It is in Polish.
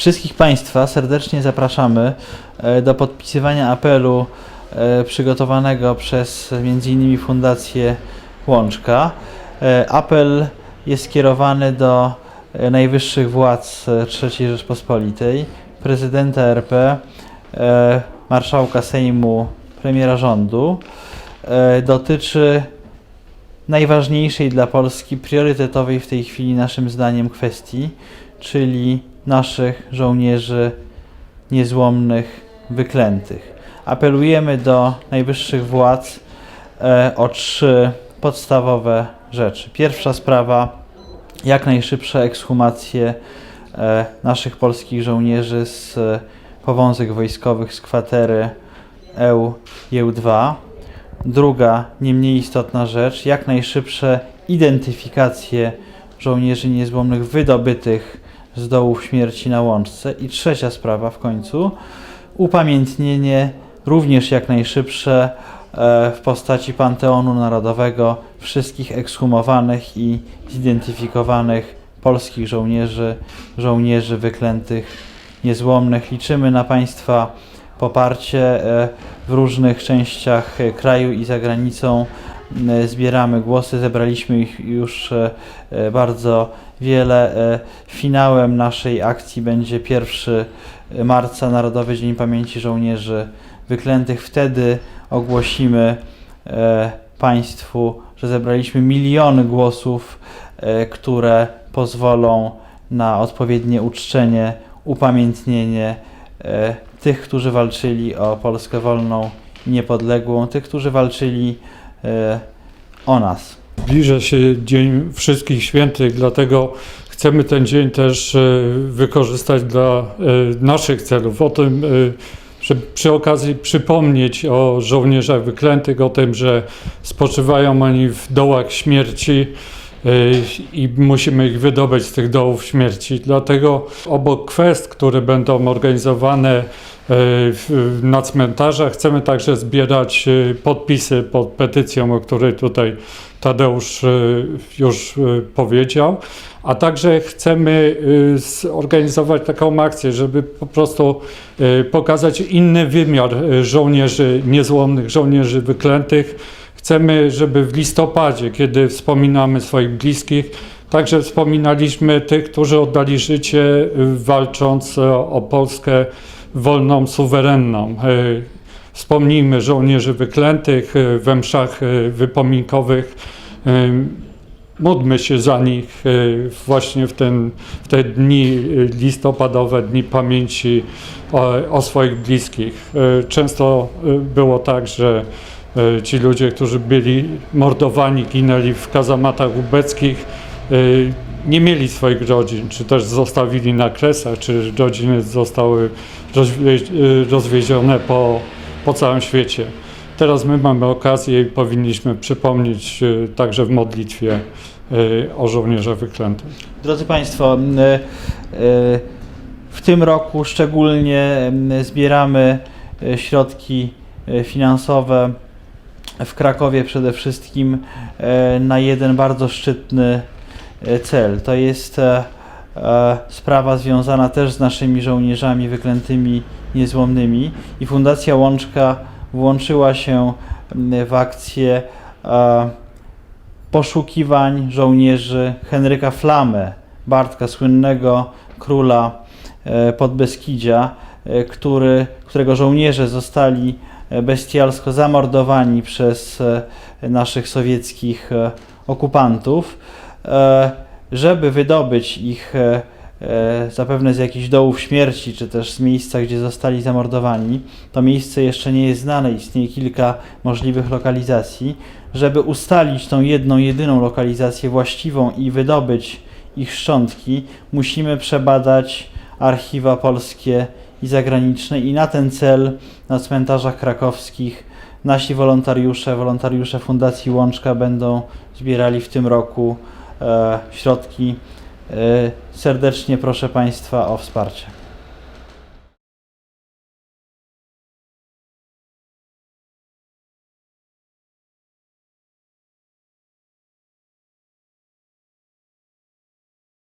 Wszystkich Państwa serdecznie zapraszamy e, do podpisywania apelu e, przygotowanego przez m.in. Fundację Łączka. E, Apel jest skierowany do najwyższych władz III Rzeczpospolitej, prezydenta RP, marszałka Sejmu, premiera rządu. Dotyczy najważniejszej dla Polski, priorytetowej w tej chwili naszym zdaniem kwestii, czyli naszych żołnierzy niezłomnych, wyklętych. Apelujemy do najwyższych władz e, o trzy podstawowe rzeczy. Pierwsza sprawa, jak najszybsze ekshumacje e, naszych polskich żołnierzy z e, powązek wojskowych z kwatery EU EU2. Druga, nie mniej istotna rzecz, jak najszybsze identyfikacje żołnierzy niezłomnych wydobytych z dołów śmierci na łączce. I trzecia sprawa w końcu, upamiętnienie również jak najszybsze e, w postaci Panteonu Narodowego wszystkich ekshumowanych i zidentyfikowanych polskich żołnierzy, żołnierzy wyklętych niezłomnych. Liczymy na Państwa poparcie e, w różnych częściach e, kraju i za granicą. E, Zbieramy głosy, zebraliśmy ich już e, e, bardzo wiele. Finałem naszej akcji będzie 1 marca, Narodowy Dzień Pamięci Żołnierzy Wyklętych. Wtedy ogłosimy Państwu, że zebraliśmy miliony głosów, które pozwolą na odpowiednie uczczenie, upamiętnienie tych, którzy walczyli o Polskę wolną i niepodległą, tych, którzy walczyli o nas. Zbliża się Dzień Wszystkich Świętych, dlatego chcemy ten dzień też e, wykorzystać dla e, naszych celów. O tym, e, że przy okazji przypomnieć o żołnierzach wyklętych, o tym, że spoczywają oni w dołach śmierci e, i musimy ich wydobyć z tych dołów śmierci. Dlatego obok kwest, które będą organizowane w- na cmentarzach, chcemy także zbierać e, podpisy pod petycją, o której tutaj Tadeusz już powiedział, a także chcemy zorganizować taką akcję, żeby po prostu pokazać inny wymiar żołnierzy niezłomnych, żołnierzy wyklętych. Chcemy, żeby w listopadzie, kiedy wspominamy swoich bliskich, także wspominaliśmy tych, którzy oddali życie e, walcząc e, o Polskę wolną, suwerenną. E, Wspomnijmy żołnierzy wyklętych we mszach wypominkowych. Módlmy się za nich właśnie w, ten, w te dni listopadowe, dni pamięci o, o swoich bliskich. Często było tak, że ci ludzie, którzy byli mordowani, ginęli w kazamatach ubeckich, e, nie mieli swoich rodzin, czy też zostawili na kresach, czy rodziny zostały e, rozwiezione po, po całym świecie. Teraz my mamy okazję i powinniśmy przypomnieć e, także w modlitwie e, o żołnierzach wyklętych. Drodzy Państwo, e, e, w tym roku szczególnie zbieramy e, środki e, finansowe w Krakowie przede wszystkim e, na jeden bardzo szczytny e, cel. To jest e, sprawa związana też z naszymi żołnierzami wyklętymi niezłomnymi i Fundacja Łączka włączyła się w akcję poszukiwań żołnierzy Henryka Flamę, Bartka, słynnego króla Podbeskidzia, który, którego żołnierze zostali bestialsko zamordowani przez e, naszych sowieckich e, okupantów. E, Żeby wydobyć ich zapewne z jakichś dołów śmierci, czy też z miejsca, gdzie zostali zamordowani, to miejsce jeszcze nie jest znane, istnieje kilka możliwych lokalizacji. Żeby ustalić tą jedną, jedyną lokalizację właściwą i wydobyć ich szczątki, musimy przebadać archiwa polskie i zagraniczne i na ten cel na cmentarzach krakowskich nasi wolontariusze, wolontariusze Fundacji Łączka będą zbierali w tym roku e, środki. E, serdecznie proszę Państwa o wsparcie.